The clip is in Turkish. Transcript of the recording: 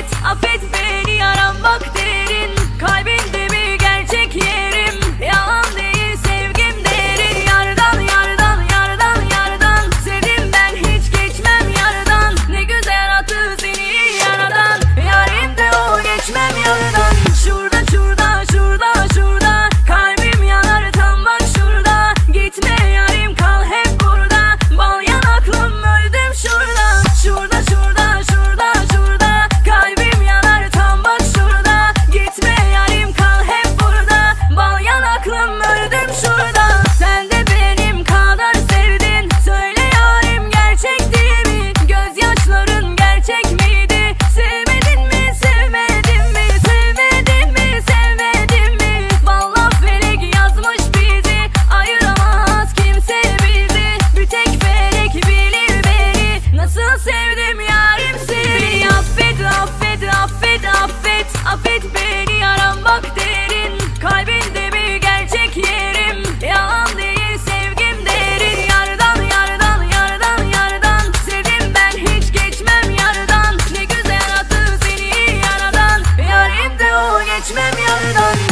affet Affet beni yaram vakti Affet beni yaram bak derin. Kalbinde bir gerçek yerim. Yalan değil sevgim derin. Yardan yardan yardan yardan. Sevdim ben hiç geçmem yardan. Ne güzel attı seni yaradan. Yarim de o geçmem yardan.